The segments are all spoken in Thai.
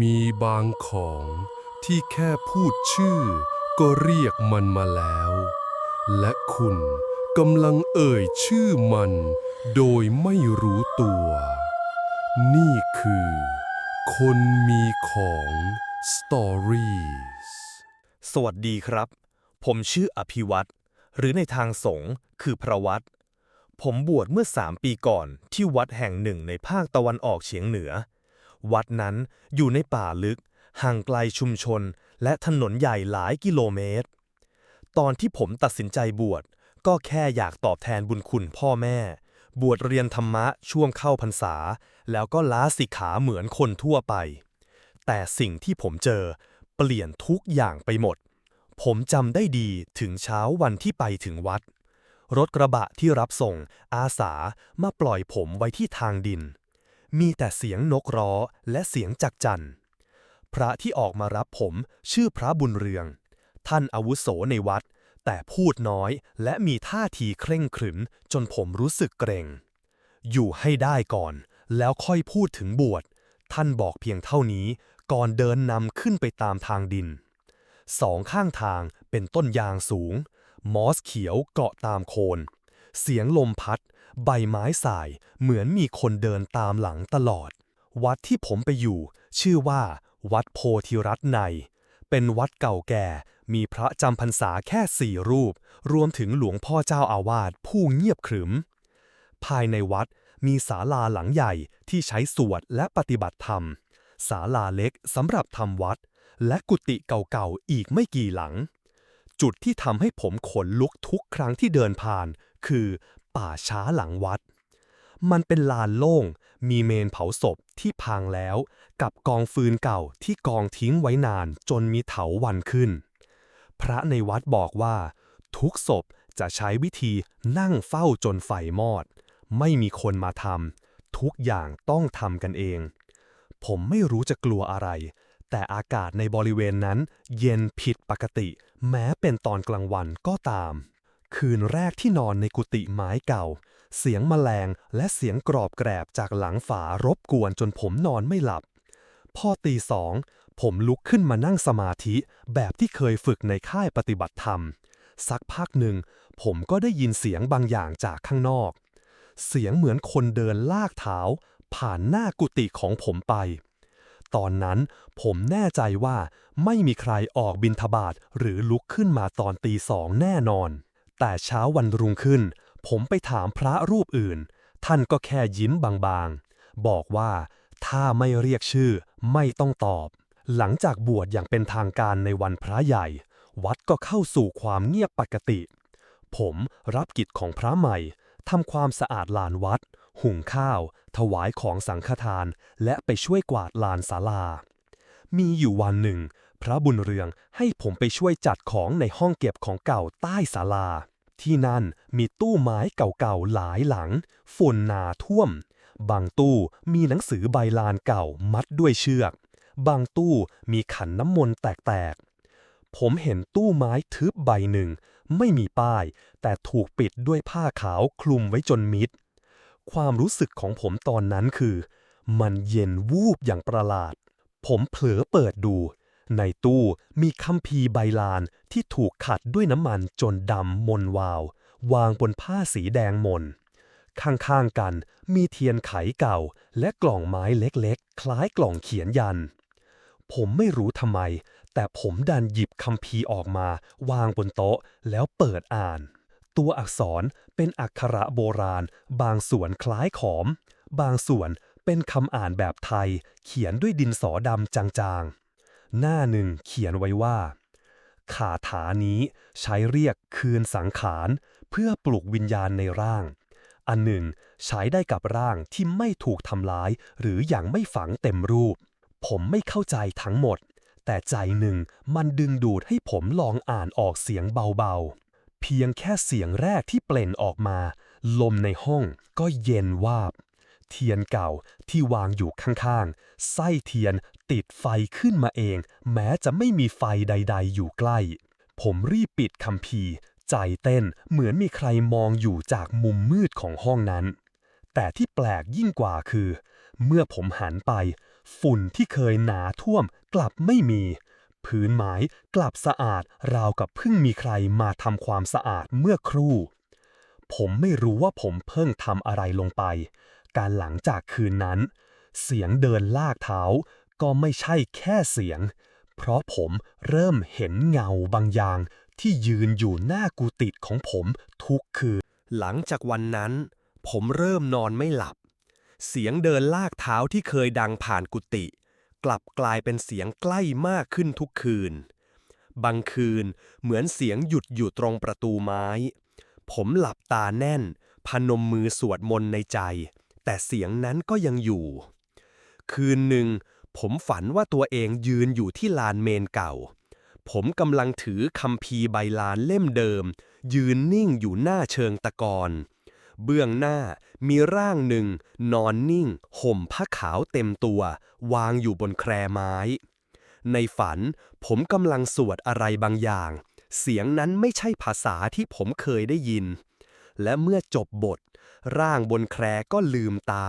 มีบางของที่แค่พูดชื่อ ก็เรียกมันมาแล้ว และคุณกำลังเอ่ยชื่อมัน โดยไม่รู้ตัว นี่คือ คนมีของ Stories สวัสดีครับ ผมชื่ออภิวัตรหรือในทางสงฆ์คือพระวัดผมบวชเมื่อสามปีก่อนที่วัดแห่งหนึ่งในภาคตะวันออกเฉียงเหนือ วัดนั้นอยู่ในป่าลึก ห่างไกลชุมชน และถนนใหญ่หลายกิโลเมตร ตอนที่ผมตัดสินใจบวช ก็แค่อยากตอบแทนบุญคุณพ่อแม่ บวชเรียนธรรมะช่วงเข้าพรรษา แล้วก็ล้าสิกขาเหมือนคนทั่วไป แต่สิ่งที่ผมเจอเปลี่ยนทุกอย่างไปหมด ผมจำได้ดีถึงเช้าวันที่ไปถึงวัดรถกระบะที่รับส่งอาสามาปล่อยผมไว้ที่ทางดิน มีแต่เสียงนกร้อและเสียงจักจันพระที่ออกมารับผมชื่อพระบุญเรือง ท่านอาวุโสในวัด แต่พูดน้อยและมีท่าทีเคร่งขรึม จนผมรู้สึกเกรง อยู่ให้ได้ก่อน แล้วค่อยพูดถึงบวช ท่านบอกเพียงเท่านี้ก่อนเดินนำขึ้นไปตามทางดิน สองข้างทางเป็นต้นยางสูง มอสเขียวเกาะตามโคน เสียงลมพัด ใบไม้สายเหมือนมีคนเดินตามหลังตลอด วัดที่ผมไปอยู่ ชื่อว่า วัดโพธิรัตน์ใน เป็นวัดเก่าแก่ มีพระจำพรรษาแค่สี่รูป รวมถึงหลวงพ่อเจ้าอาวาสผู้เงียบขรึม ภายในวัดมีศาลาหลังใหญ่ที่ใช้สวดและปฏิบัติธรรม ศาลาเล็กสำหรับทำวัด และกุฏิเก่าๆอีกไม่กี่หลัง จุดที่ทำให้ผมขนลุกทุกครั้งที่เดินผ่าน คือ ป่าช้าหลังวัด มันเป็นลานโล่ง มีเมนเผาศพที่พังแล้ว กับกองฟืนเก่าที่กองทิ้งไว้นานจนมีเถาวันขึ้น พระในวัดบอกว่า ทุกศพจะใช้วิธีนั่งเฝ้าจนไฟมอด ไม่มีคนมาทำทุกอย่างต้องทำกันเอง ผมไม่รู้จะกลัวอะไร แต่อากาศในบริเวณนั้นเย็นผิดปกติ แม้เป็นตอนกลางวันก็ตาม คืนแรกที่นอนในกุฏิไม้เก่า เสียงแมลงและเสียงกรอบแกรบจากหลังฝารบกวนจนผมนอนไม่หลับ พอตีสองผมลุกขึ้นมานั่งสมาธิแบบที่เคยฝึกในค่ายปฏิบัติธรรม สักพักหนึ่ง ผมก็ได้ยินเสียงบางอย่างจากข้างนอก เสียงเหมือนคนเดินลากเท้า ผ่านหน้ากุฏิของผมไป ตอนนั้นผมแน่ใจว่าไม่มีใครออกบินทบาทหรือลุกขึ้นมาตอนตีสองแน่นอน แต่เช้าวันรุ่งขึ้น ผมไปถามพระรูปอื่น ท่านก็แค่ยิ้มบางๆ บอกว่าถ้าไม่เรียกชื่อไม่ต้องตอบ หลังจากบวชอย่างเป็นทางการในวันพระใหญ่ วัดก็เข้าสู่ความเงียบปกติ ผมรับกิจของพระใหม่ทำความสะอาดลานวัด หุงข้าว ถวายของสังฆทาน และไปช่วยกวาดลานศาลา มีอยู่วันหนึ่ง พระบุญเรืองให้ผมไปช่วยจัดของในห้องเก็บของเก่าใต้ศาลา ที่นั่นมีตู้ไม้เก่าๆหลายหลัง ฝุ่นหนาท่วม บางตู้มีหนังสือใบลานเก่ามัดด้วยเชือก บางตู้มีขันน้ำมนต์แตกๆ ผมเห็นตู้ไม้ทึบใบหนึ่ง ไม่มีป้าย แต่ถูกปิดด้วยผ้าขาวคลุมไว้จนมิด ความรู้สึกของผมตอนนั้นคือ มันเย็นวูบอย่างประหลาดผมเผลอเปิดดู ในตู้มีคัมภีร์ใบลานที่ถูกขัดด้วยน้ำมันจนดำมนวาว วางบนผ้าสีแดงมน ข้างๆกันมีเทียนไขเก่าและกล่องไม้เล็กๆ คล้ายกล่องเขียนยัน ผมไม่รู้ทำไม แต่ผมดันหยิบคัมภีร์ออกมา วางบนโต๊ะแล้วเปิดอ่าน ตัวอักษรเป็นอักขระโบราณ บางส่วนคล้ายขอม บางส่วนเป็นคำอ่านแบบไทย เขียนด้วยดินสอดำจางๆ หน้าหนึ่งเขียนไว้ว่าคาถานี้ใช้เรียกคืนสังขาร เพื่อปลุกวิญญาณในร่าง อันหนึ่ง ใช้ได้กับร่างที่ไม่ถูกทำร้าย หรืออย่างไม่ฝังเต็มรูป ผมไม่เข้าใจทั้งหมด แต่ใจหนึ่งมันดึงดูดให้ผมลองอ่านออกเสียงเบาๆ เพียงแค่เสียงแรกที่เปล่งออกมา ลมในห้องก็เย็นวาบ เทียนเก่าที่วางอยู่ข้างๆ ไส้เทียน ติดไฟขึ้นมาเอง แม้จะไม่มีไฟใด ๆ อยู่ใกล้ ผมรีบปิดคัมภีร์ ใจเต้นเหมือนมีใครมองอยู่จากมุมมืดของห้องนั้น แต่ที่แปลกยิ่งกว่าคือ เมื่อผมหันไป ฝุ่นที่เคยหนาท่วมกลับไม่มี พื้นไม้กลับสะอาดราวกับเพิ่งมีใครมาทำความสะอาดเมื่อครู่ ผมไม่รู้ว่าผมเพิ่งทำอะไรลงไป การหลังจากคืนนั้นเสียงเดินลากเท้า ก็ไม่ใช่แค่เสียง เพราะผมเริ่มเห็นเงาบางอย่าง ที่ยืนอยู่หน้ากุฏิของผมทุกคืน หลังจากวันนั้น ผมเริ่มนอนไม่หลับ เสียงเดินลากเท้าที่เคยดังผ่านกุฏิกลับกลายเป็นเสียงใกล้มากขึ้นทุกคืน บางคืนเหมือนเสียงหยุดอยู่ตรงประตูไม้ ผมหลับตาแน่น พนมมือสวดมนต์ในใจ แต่เสียงนั้นก็ยังอยู่ คืนหนึ่ง ผมฝันว่าตัวเองยืนอยู่ที่ลานเมนเก่า ผมกำลังถือคัมภีใบลานเล่มเดิม ยืนนิ่งอยู่หน้าเชิงตะกอนเบื้องหน้ามีร่างหนึ่ง นอนนิ่ง ห่มผ้าขาวเต็มตัว วางอยู่บนแครไม้ ในฝันผมกำลังสวดอะไรบางอย่าง เสียงนั้นไม่ใช่ภาษาที่ผมเคยได้ยิน และเมื่อจบบท ร่างบนแครก็ลืมตา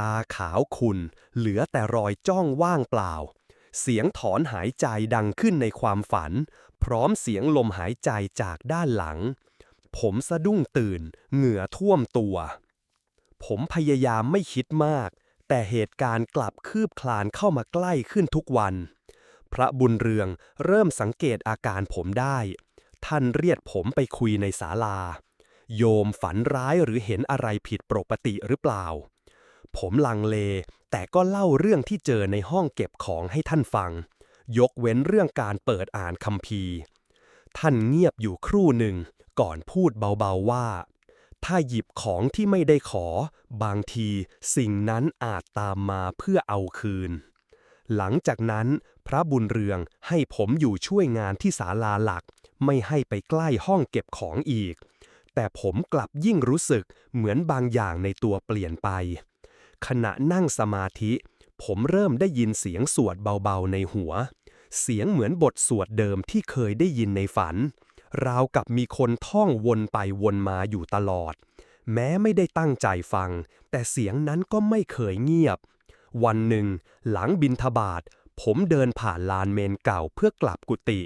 ตาขาวขุ่นเหลือแต่รอยจ้องว่างเปล่า เสียงถอนหายใจดังขึ้นในความฝัน พร้อมเสียงลมหายใจจากด้านหลัง ผมสะดุ้งตื่น เหงื่อท่วมตัว ผมพยายามไม่คิดมาก แต่เหตุการณ์กลับคืบคลานเข้ามาใกล้ขึ้นทุกวัน พระบุญเรืองเริ่มสังเกตอาการผมได้ ท่านเรียกผมไปคุยในศาลาโยมฝันร้ายหรือเห็นอะไรผิดปกติหรือเปล่า ผมลังเล แต่ก็เล่าเรื่องที่เจอในห้องเก็บของให้ท่านฟัง ยกเว้นเรื่องการเปิดอ่านคัมภีร์ ท่านเงียบอยู่ครู่หนึ่ง ก่อนพูดเบาๆว่า ถ้าหยิบของที่ไม่ได้ขอ บางทีสิ่งนั้นอาจตามมาเพื่อเอาคืน หลังจากนั้นพระบุญเรืองให้ผมอยู่ช่วยงานที่ศาลาหลัก ไม่ให้ไปใกล้ห้องเก็บของอีก แต่ผมกลับยิ่งรู้สึกเหมือนบางอย่างในตัวเปลี่ยนไป ขณะนั่งสมาธิ ผมเริ่มได้ยินเสียงสวดเบาๆในหัว เสียงเหมือนบทสวดเดิมที่เคยได้ยินในฝัน ราวกับมีคนท่องวนไปวนมาอยู่ตลอด แม้ไม่ได้ตั้งใจฟัง แต่เสียงนั้นก็ไม่เคยเงียบ วันหนึ่ง หลังบินทบาทผมเดินผ่านลานเมนเก่าเพื่อกลับกุฏิ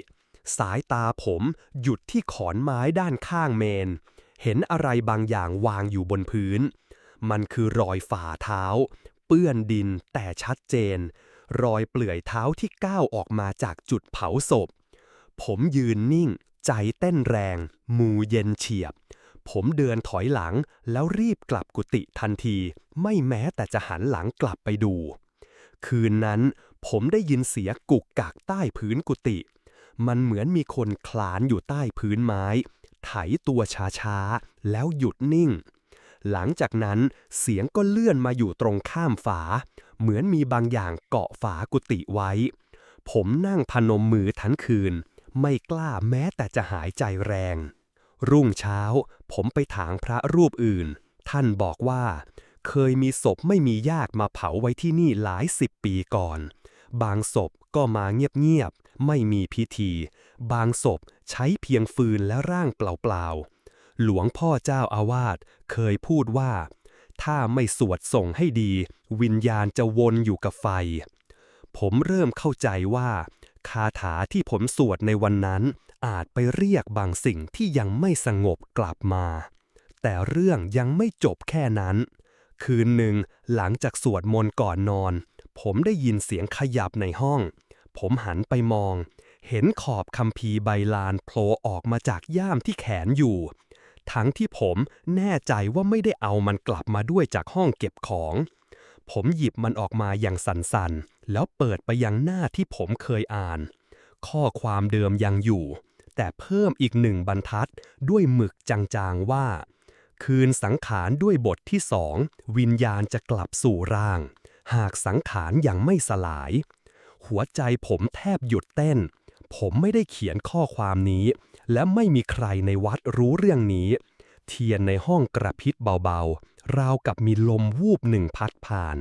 สายตาผมหยุดที่ขอนไม้ด้านข้างเมน เห็นอะไรบางอย่างวางอยู่บนพื้น มันคือรอยฝ่าเท้า เปื้อนดินแต่ชัดเจน รอยเปลือยเท้าที่ก้าวออกมาจากจุดเผาศพ ผมยืนนิ่ง ใจเต้นแรง มูเย็นเฉียบ ผมเดินถอยหลังแล้วรีบกลับกุฏิทันที ไม่แม้แต่จะหันหลังกลับไปดู คืนนั้นผมได้ยินเสียงกุกกักใต้พื้นกุฏิมันเหมือนมีคนคลานอยู่ใต้พื้นไม้ ไถตัวช้าๆ แล้วหยุดนิ่ง หลังจากนั้นเสียงก็เลื่อนมาอยู่ตรงข้ามฝา เหมือนมีบางอย่างเกาะฝากุฏิไว้ ผมนั่งพนมมือทั้งคืน ไม่กล้าแม้แต่จะหายใจแรง รุ่งเช้า ผมไปถางพระรูปอื่น ท่านบอกว่า เคยมีศพไม่มีญาติมาเผาไว้ที่นี่หลายสิบปีก่อน บางศพก็มาเงียบๆไม่มีพิธี บางศพใช้เพียงฟืนและร่างเปล่าๆ หลวงพ่อเจ้าอาวาสเคยพูดว่า ถ้าไม่สวดส่งให้ดี วิญญาณจะวนอยู่กับไฟ ผมเริ่มเข้าใจว่า คาถาที่ผมสวดในวันนั้น อาจไปเรียกบางสิ่งที่ยังไม่สงบกลับมา แต่เรื่องยังไม่จบแค่นั้น คืนหนึ่งหลังจากสวดมนต์ก่อนนอน ผมได้ยินเสียงขยับในห้อง ผมหันไปมองเห็นขอบคัมภีร์ใบลานโผล่ออกมาจากย่ามที่แขนอยู่ ทั้งที่ผมแน่ใจว่าไม่ได้เอามันกลับมาด้วยจากห้องเก็บของ ผมหยิบมันออกมาอย่างสันๆ แล้วเปิดไปยังหน้าที่ผมเคยอ่าน ข้อความเดิมยังอยู่ แต่เพิ่มอีกหนึ่งบรรทัดด้วยหมึกจางๆว่า คืนสังขารด้วยบทที่สองวิญญาณจะกลับสู่ร่าง หากสังขารยังไม่สลาย หัวใจผมแทบหยุดเต้น ผมไม่ได้เขียนข้อความนี้ และไม่มีใครในวัดรู้เรื่องนี้ เทียนในห้องกระพริบเบาๆ ราวกับมีลมวูบหนึ่งพัดผ่าน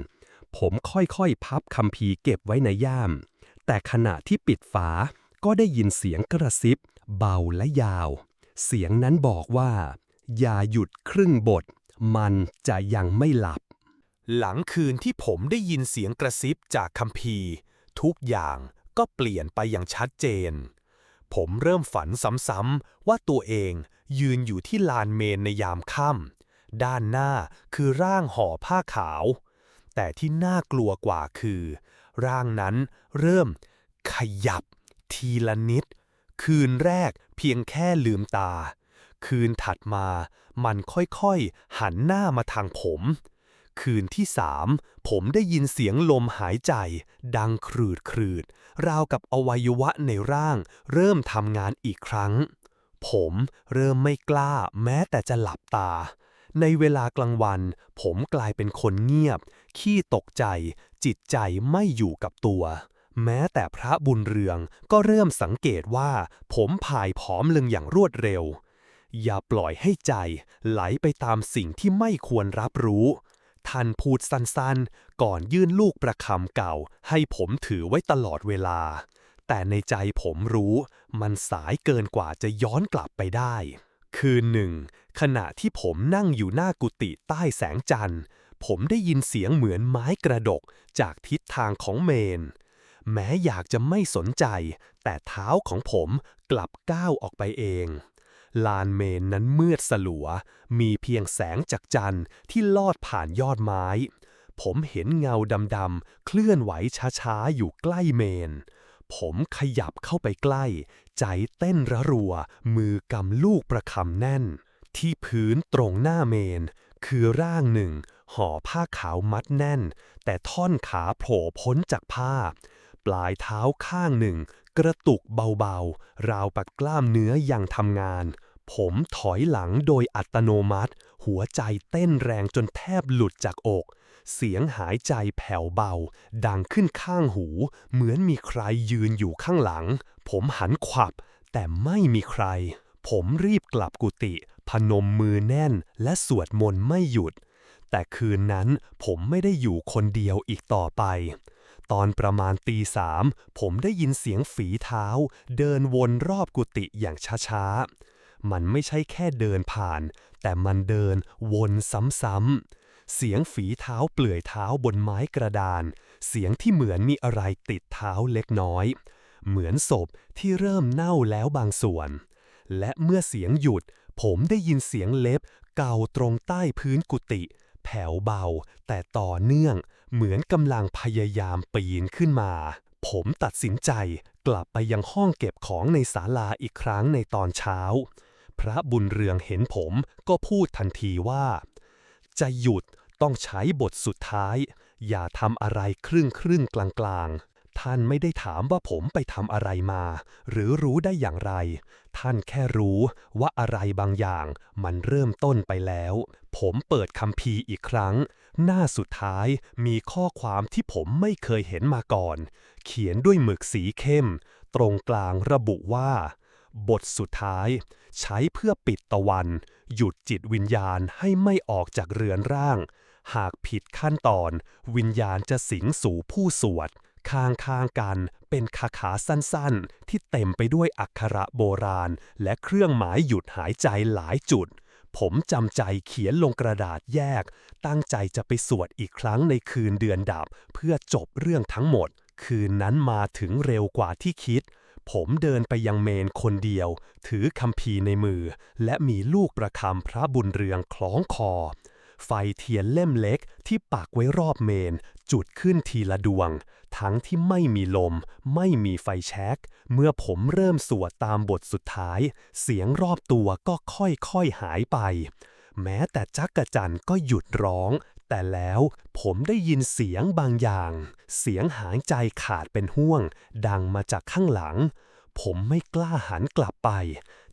ผมค่อยๆ พับคัมภีเก็บไว้ในย่าม แต่ขณะที่ปิดฝาก็ได้ยินเสียงกระซิบ เบาและยาว เสียงนั้นบอกว่า อย่าหยุดครึ่งบท มันจะยังไม่หลับ หลังคืนที่ผมได้ยินเสียงกระซิบจากคัมภีทุกอย่างก็เปลี่ยนไปอย่างชัดเจน ผมเริ่มฝันซ้ำๆว่าตัวเองยืนอยู่ที่ลานเมนในยามค่ำด้านหน้าคือร่างห่อผ้าขาว แต่ที่น่ากลัวกว่าคือ ร่างนั้นเริ่มขยับทีละนิด คืนแรกเพียงแค่ลืมตา คืนถัดมามันค่อยๆ หันหน้ามาทางผม คืนที่สามผมได้ยินเสียงลมหายใจ ดังครืดครืดราวกับอวัยวะในร่าง เริ่มทำงานอีกครั้ง ผมเริ่มไม่กล้าแม้แต่จะหลับตา ในเวลากลางวัน ผมกลายเป็นคนเงียบ ขี้ตกใจ จิตใจไม่อยู่กับตัว แม้แต่พระบุญเรืองก็เริ่มสังเกตว่า ผมผายผอมลงอย่างรวดเร็วอย่าปล่อยให้ใจไหลไปตามสิ่งที่ไม่ควรรับรู้ ท่านพูดสั้นๆ ก่อนยื่นลูกประคำเก่า ให้ผมถือไว้ตลอดเวลา แต่ในใจผมรู้มันสายเกินกว่าจะย้อนกลับไปได้ คืนหนึ่ง ขณะที่ผมนั่งอยู่หน้ากุฏิใต้แสงจันทร์ ผมได้ยินเสียงเหมือนไม้กระดกจากทิศทางของเมน แม้อยากจะไม่สนใจ แต่เท้าของผมกลับก้าวออกไปเอง ลานเมนนั้นมืดสลัว มีเพียงแสงจากจันทร์ที่ลอดผ่านยอดไม้ ผมเห็นเงาดำๆเคลื่อนไหวช้าๆ อยู่ใกล้เมน ผมขยับเข้าไปใกล้ ใจเต้นระรัว มือกำลูกประคำแน่น ที่พื้นตรงหน้าเมน คือร่างหนึ่ง ห่อผ้าขาวมัดแน่น แต่ท่อนขาโผล่พ้นจากผ้า ปลายเท้าข้างหนึ่ง กระตุกเบาๆ ราวปัดกล้ามเนื้อยังทำงาน ผมถอยหลังโดยอัตโนมัติ หัวใจเต้นแรงจนแทบหลุดจากอก เสียงหายใจแผ่วเบา ดังขึ้นข้างหู เหมือนมีใครยืนอยู่ข้างหลัง ผมหันขวับ แต่ไม่มีใคร ผมรีบกลับกุฏิพนมมือแน่นและสวดมนต์ไม่หยุด แต่คืนนั้นผมไม่ได้อยู่คนเดียวอีกต่อไป ตอนประมาณตีสามผมได้ยินเสียงฝีเท้า เดินวนรอบกุฏิอย่างช้าๆ มันไม่ใช่แค่เดินผ่าน แต่มันเดินวนซ้ำๆ เสียงฝีเท้าเปลือยเท้าบนไม้กระดาน เสียงที่เหมือนมีอะไรติดเท้าเล็กน้อย เหมือนศพที่เริ่มเน่าแล้วบางส่วน และเมื่อเสียงหยุด ผมได้ยินเสียงเล็บเก่าตรงใต้พื้นกุฏิ แผ่วเบา แต่ต่อเนื่อง เหมือนกำลังพยายามปีนขึ้นมา ผมตัดสินใจกลับไปยังห้องเก็บของในศาลาอีกครั้งในตอนเช้า พระบุญเรืองเห็นผมก็พูดทันทีว่า จะหยุดต้องใช้บทสุดท้าย อย่าทำอะไรครึ่งครึ่งกลางกลางๆ ท่านไม่ได้ถามว่าผมไปทำอะไรมา หรือรู้ได้อย่างไร ท่านแค่รู้ว่าอะไรบางอย่างมันเริ่มต้นไปแล้ว ผมเปิดคัมภีร์อีกครั้ง หน้าสุดท้ายมีข้อความที่ผมไม่เคยเห็นมาก่อน เขียนด้วยหมึกสีเข้ม ตรงกลางระบุว่า บทสุดท้าย ใช้เพื่อปิดตะวัน หยุดจิตวิญญาณให้ไม่ออกจากเรือนร่าง หากผิดขั้นตอน วิญญาณจะสิงสู่ผู้สวด ข้างข้างๆกันเป็นคาถาสั้นๆ ที่เต็มไปด้วยอักขระโบราณ และเครื่องหมายหยุดหายใจหลายจุด ผมจำใจเขียนลงกระดาษแยก ตั้งใจจะไปสวดอีกครั้งในคืนเดือนดับ เพื่อจบเรื่องทั้งหมด คืนนั้นมาถึงเร็วกว่าที่คิด ผมเดินไปยังเมนคนเดียว ถือคัมภีร์ในมือ และมีลูกประคำพระบุญเรืองคล้องคอ ไฟเทียนเล่มเล็กที่ปักไว้รอบเมน จุดขึ้นทีละดวง ทั้งที่ไม่มีลม ไม่มีไฟแช็ก เมื่อผมเริ่มสวดตามบทสุดท้าย เสียงรอบตัวก็ค่อยๆหายไป แม้แต่จักกะจันก็หยุดร้อง แต่แล้วผมได้ยินเสียงบางอย่าง เสียงหายใจขาดเป็นห่วง ดังมาจากข้างหลัง ผมไม่กล้าหันกลับไป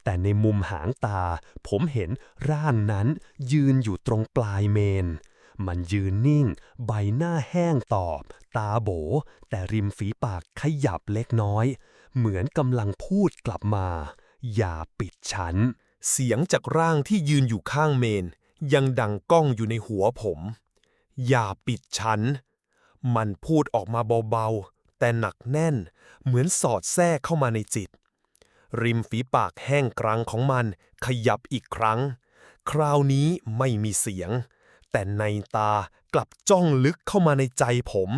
แต่ในมุมหางตา ผมเห็นร่างนั้นยืนอยู่ตรงปลายเมน มันยืนนิ่ง ใบหน้าแห้งตอบ ตาโบ แต่ริมฝีปากขยับเล็กน้อย เหมือนกำลังพูดกลับมา อย่าปิดฉัน เสียงจากร่างที่ยืนอยู่ข้างเมน ยังดังก้องอยู่ในหัวผม อย่าปิดฉัน มันพูดออกมาเบาๆ แต่หนักแน่น เหมือนสอดแทรกเข้ามาในจิต ริมฝีปากแห้งกรังของมันขยับอีกครั้ง คราวนี้ไม่มีเสียง แต่ในตากลับจ้องลึกเข้ามาในใจผม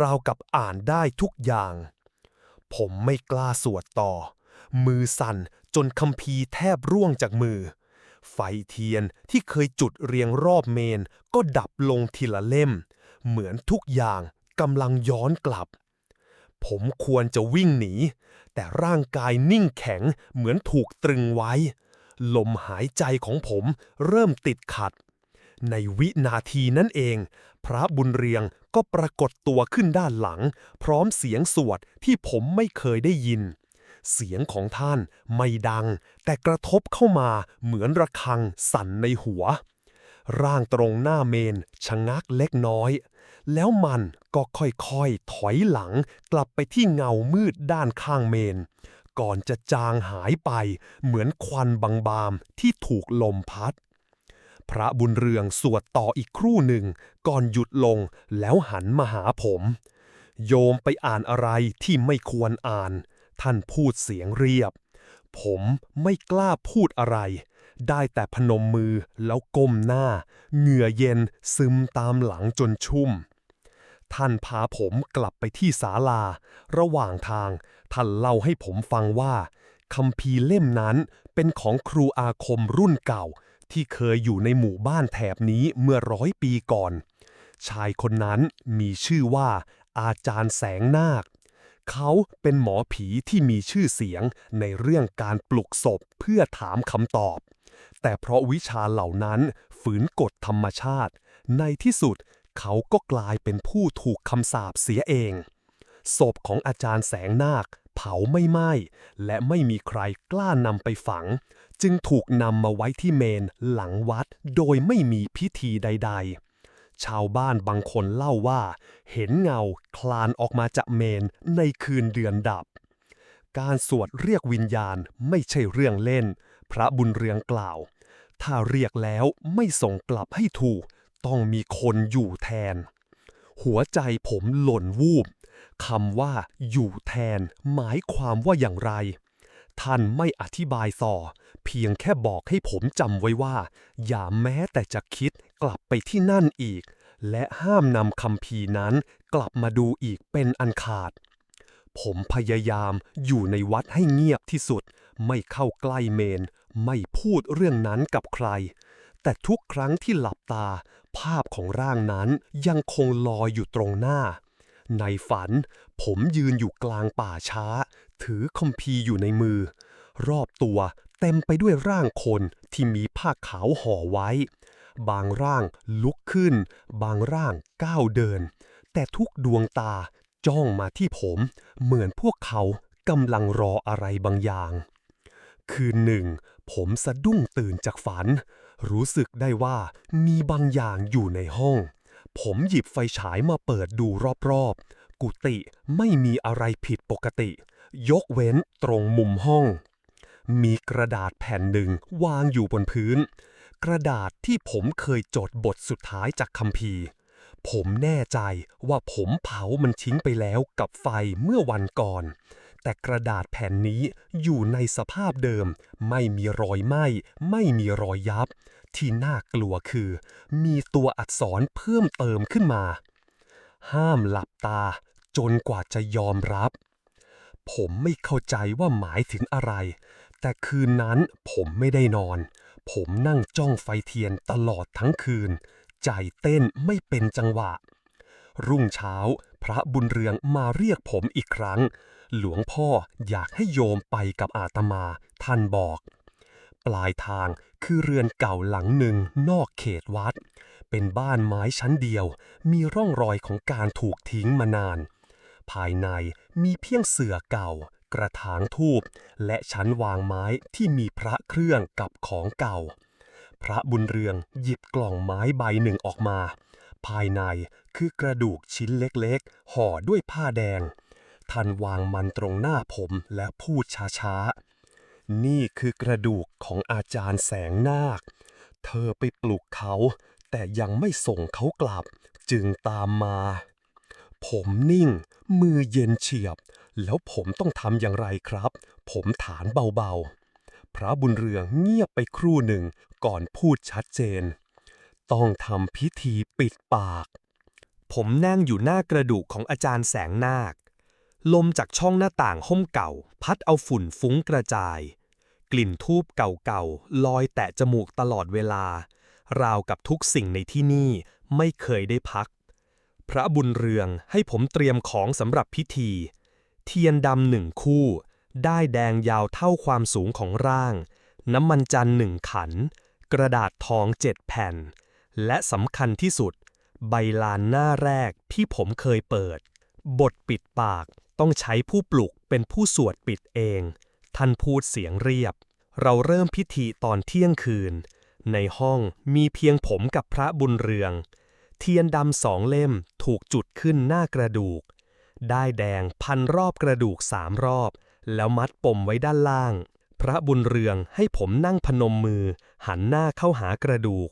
ราวกับอ่านได้ทุกอย่าง ผมไม่กล้าสวดต่อ มือสั่นจนคัมภีแทบร่วงจากมือ ไฟเทียนที่เคยจุดเรียงรอบเมนก็ดับลงทีละเล่ม เหมือนทุกอย่างกำลังย้อนกลับ ผมควรจะวิ่งหนี แต่ร่างกายนิ่งแข็งเหมือนถูกตรึงไว้ ลมหายใจของผมเริ่มติดขัด ในวินาทีนั้นเอง พระบุญเรียงก็ปรากฏตัวขึ้นด้านหลัง พร้อมเสียงสวดที่ผมไม่เคยได้ยิน เสียงของท่านไม่ดัง แต่กระทบเข้ามาเหมือนระฆังสั่นในหัว ร่างตรงหน้าเมนชะงักเล็กน้อย แล้วมันก็ค่อยๆ ถอยหลังกลับไปที่เงามืดด้านข้างเมน ก่อนจะจางหายไปเหมือนควันบางๆที่ถูกลมพัด พระบุญเรืองสวดต่ออีกครู่หนึ่ง ก่อนหยุดลงแล้วหันมาหาผม โยมไปอ่านอะไรที่ไม่ควรอ่าน ท่านพูดเสียงเรียบ ผมไม่กล้าพูดอะไร ได้แต่พนมมือแล้วก้มหน้า เหงื่อเย็นซึมตามหลังจนชุ่ม ท่านพาผมกลับไปที่ศาลา ระหว่างทาง ท่านเล่าให้ผมฟังว่าคัมภีเล่มนั้นเป็นของครูอาคมรุ่นเก่า ที่เคยอยู่ในหมู่บ้านแถบนี้เมื่อร้อยปีก่อน ชายคนนั้นมีชื่อว่า อาจารย์แสงนาคเขาเป็นหมอผีที่มีชื่อเสียงในเรื่องการปลุกศพเพื่อถามคำตอบ แต่เพราะวิชาเหล่านั้นฝืนกฎธรรมชาติ ในที่สุดเขาก็กลายเป็นผู้ถูกคำสาปเสียเอง ศพของอาจารย์แสงนาค เผาไม่ไหม้ และไม่มีใครกล้านำไปฝัง จึงถูกนำมาไว้ที่เมนหลังวัดโดยไม่มีพิธีใด ๆชาวบ้านบางคนเล่าว่า เห็นเงาคลานออกมาจากเมนในคืนเดือนดับ การสวดเรียกวิญญาณไม่ใช่เรื่องเล่น พระบุญเรืองกล่าว ถ้าเรียกแล้วไม่ส่งกลับให้ถูก ต้องมีคนอยู่แทน หัวใจผมหล่นวูบคำว่า อยู่แทน หมายความว่าอย่างไร ท่านไม่อธิบายต่อ เพียงแค่บอกให้ผมจำไว้ว่า อย่าแม้แต่จะคิดกลับไปที่นั่นอีก และห้ามนำคำพีนั้นกลับมาดูอีกเป็นอันขาด ผมพยายามอยู่ในวัดให้เงียบที่สุด ไม่เข้าใกล้เมน ไม่พูดเรื่องนั้นกับใคร แต่ทุกครั้งที่หลับตา ภาพของร่างนั้นยังคงลอยอยู่ตรงหน้า ในฝัน ผมยืนอยู่กลางป่าช้า ถือคัมภีอยู่ในมือ รอบตัวเต็มไปด้วยร่างคนที่มีผ้าขาวห่อไว้ บางร่างลุกขึ้น บางร่างก้าวเดิน แต่ทุกดวงตาจ้องมาที่ผม เหมือนพวกเขากำลังรออะไรบางอย่าง คืนหนึ่ง ผมสะดุ้งตื่นจากฝัน รู้สึกได้ว่ามีบางอย่างอยู่ในห้อง ผมหยิบไฟฉายมาเปิดดูรอบๆ กุฏิไม่มีอะไรผิดปกติ ยกเว้นตรงมุมห้อง มีกระดาษแผ่นหนึ่งวางอยู่บนพื้น กระดาษที่ผมเคยจดบทสุดท้ายจากคัมภีร์ ผมแน่ใจว่าผมเผามันทิ้งไปแล้วกับไฟเมื่อวันก่อน แต่กระดาษแผ่นนี้อยู่ในสภาพเดิม ไม่มีรอยไหม้ ไม่มีรอยยับ ที่น่ากลัวคือ มีตัวอักษรเพิ่มเติมขึ้นมา ห้ามหลับตาจนกว่าจะยอมรับ ผมไม่เข้าใจว่าหมายถึงอะไร แต่คืนนั้นผมไม่ได้นอน ผมนั่งจ้องไฟเทียนตลอดทั้งคืน ใจเต้นไม่เป็นจังหวะ รุ่งเช้าพระบุญเรืองมาเรียกผมอีกครั้ง หลวงพ่ออยากให้โยมไปกับอาตมา ท่านบอก ปลายทางคือเรือนเก่าหลังหนึ่งนอกเขตวัด เป็นบ้านไม้ชั้นเดียว มีร่องรอยของการถูกทิ้งมานาน ภายในมีเพียงเสื่อเก่า กระถางทูบและชั้นวางไม้ที่มีพระเครื่องกับของเก่า พระบุญเรืองหยิบกล่องไม้ใบหนึ่งออกมา ภายในคือกระดูกชิ้นเล็กๆ ห่อด้วยผ้าแดง ท่านวางมันตรงหน้าผมและพูดช้าๆ นี่คือกระดูกของอาจารย์แสงนาค เธอไปปลุกเขา แต่ยังไม่ส่งเขากลับ จึงตามมา ผมนิ่ง มือเย็นเฉียบ แล้วผมต้องทำอย่างไรครับ ผมถานเบาๆ พระบุญเรืองเงียบไปครู่หนึ่งก่อนพูดชัดเจน ต้องทำพิธีปิดปากผมนั่งอยู่หน้ากระดูกของอาจารย์แสงนาค ลมจากช่องหน้าต่างห้องเก่า พัดเอาฝุ่นฟุ้งกระจาย กลิ่นทูบเก่าๆลอยแตะจมูกตลอดเวลา ราวกับทุกสิ่งในที่นี่ไม่เคยได้พัก พระบุญเรืองให้ผมเตรียมของสำหรับพิธี เทียนดำหนึ่งคู่ ได้แดงยาวเท่าความสูงของร่าง น้ำมันจันหนึ่งขัน กระดาษทองเจ็ดแผ่น และสำคัญที่สุด ใบลานหน้าแรกที่ผมเคยเปิด บทปิดปาก ต้องใช้ผู้ปลุกเป็นผู้สวดปิดเอง ท่านพูดเสียงเรียบ เราเริ่มพิธีตอนเที่ยงคืน ในห้องมีเพียงผมกับพระบุญเรือง เทียนดำสองเล่มถูกจุดขึ้นหน้ากระดูก ได้แดงพันรอบกระดูกสามรอบ แล้วมัดปมไว้ด้านล่าง พระบุญเรืองให้ผมนั่งพนมมือ หันหน้าเข้าหากระดูก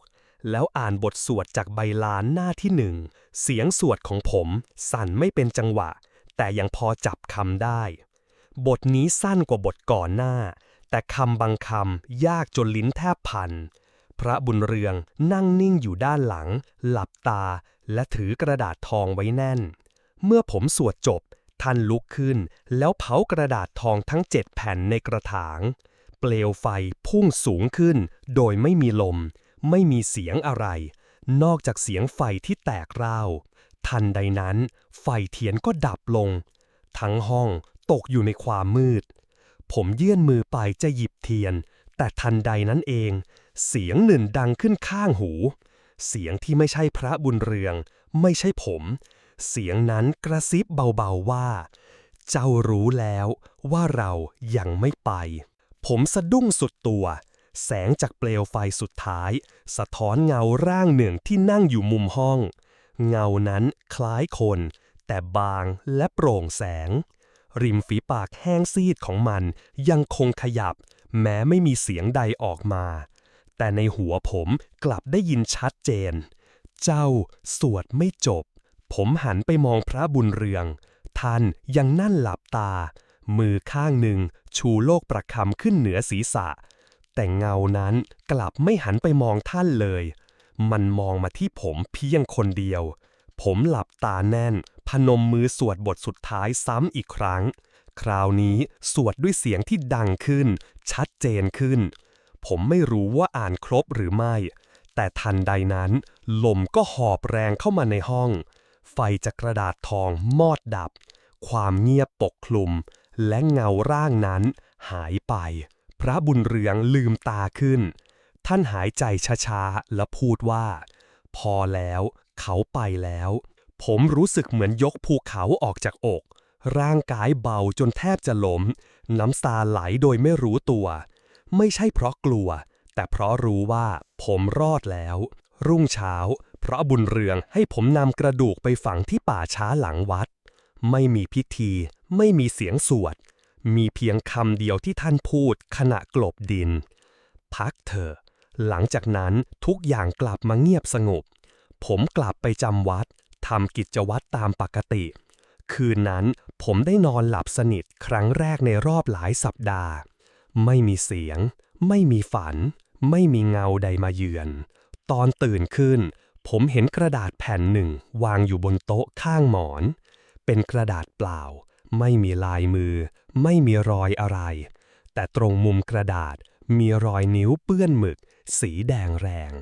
แล้วอ่านบทสวดจากใบลานหน้าที่หนึ่ง เสียงสวดของผมสั่นไม่เป็นจังหวะ แต่ยังพอจับคำได้ บทนี้สั้นกว่าบทก่อนหน้า แต่คำบางคำยากจนลิ้นแทบพัน พระบุญเรืองนั่งนิ่งอยู่ด้านหลัง หลับตา และถือกระดาษทองไว้แน่น เมื่อผมสวดจบ ท่านลุกขึ้น แล้วเผากระดาษทองทั้งเจ็ดแผ่นในกระถาง เปลวไฟพุ่งสูงขึ้น โดยไม่มีลม ไม่มีเสียงอะไร นอกจากเสียงไฟที่แตกร้าว ทันใดนั้น ไฟเทียนก็ดับลง ทั้งห้องตกอยู่ในความมืด ผมยื่นมือไปจะหยิบเทียน แต่ทันใดนั้นเอง เสียงหนึ่งดังขึ้นข้างหู เสียงที่ไม่ใช่พระบุญเรือง ไม่ใช่ผม เสียงนั้นกระซิบเบาๆว่า เจ้ารู้แล้วว่าเรายังไม่ไป ผมสะดุ้งสุดตัวแสงจากเปลวไฟสุดท้าย สะท้อนเงาร่างหนึ่งที่นั่งอยู่มุมห้อง เงานั้นคล้ายคน แต่บางและโปร่งแสง ริมฝีปากแห้งซีดของมันยังคงขยับ แม้ไม่มีเสียงใดออกมา แต่ในหัวผมกลับได้ยินชัดเจน เจ้าสวดไม่จบ ผมหันไปมองพระบุญเรือง ท่านยังนั่นหลับตา มือข้างหนึ่งชูโลกประคำขึ้นเหนือศีรษะ แต่เงานั้นกลับไม่หันไปมองท่านเลย มันมองมาที่ผมเพียงคนเดียว ผมหลับตาแน่น พนมมือสวดบทสุดท้ายซ้ำอีกครั้ง คราวนี้สวดด้วยเสียงที่ดังขึ้น ชัดเจนขึ้น ผมไม่รู้ว่าอ่านครบหรือไม่ แต่ทันใดนั้น ลมก็หอบแรงเข้ามาในห้อง ไฟจากกระดาษทองมอดดับ ความเงียบปกคลุม และเงาร่างนั้นหายไป พระบุญเรืองลืมตาขึ้น ท่านหายใจช้าๆ และพูดว่า พอแล้ว เขาไปแล้ว ผมรู้สึกเหมือนยกภูเขาออกจากอก ร่างกายเบาจนแทบจะล้ม น้ำตาไหลโดยไม่รู้ตัว ไม่ใช่เพราะกลัว แต่เพราะรู้ว่าผมรอดแล้ว รุ่งเช้า เพราะบุญเรืองให้ผมนำกระดูกไปฝังที่ป่าช้าหลังวัด ไม่มีพิธี ไม่มีเสียงสวด มีเพียงคำเดียวที่ท่านพูดขณะกลบดิน พักเถอะ หลังจากนั้นทุกอย่างกลับมาเงียบสงบ ผมกลับไปจำวัดทำกิจวัตรตามปกติ คืนนั้นผมได้นอนหลับสนิทครั้งแรกในรอบหลายสัปดาห์ ไม่มีเสียง ไม่มีฝัน ไม่มีเงาใดมาเยือน ตอนตื่นขึ้น ผมเห็นกระดาษแผ่นหนึ่งวางอยู่บนโต๊ะข้างหมอน เป็นกระดาษเปล่า ไม่มีลายมือ ไม่มีรอยอะไร แต่ตรงมุมกระดาษมีรอยนิ้วเปื้อนหมึก สีแดงแรง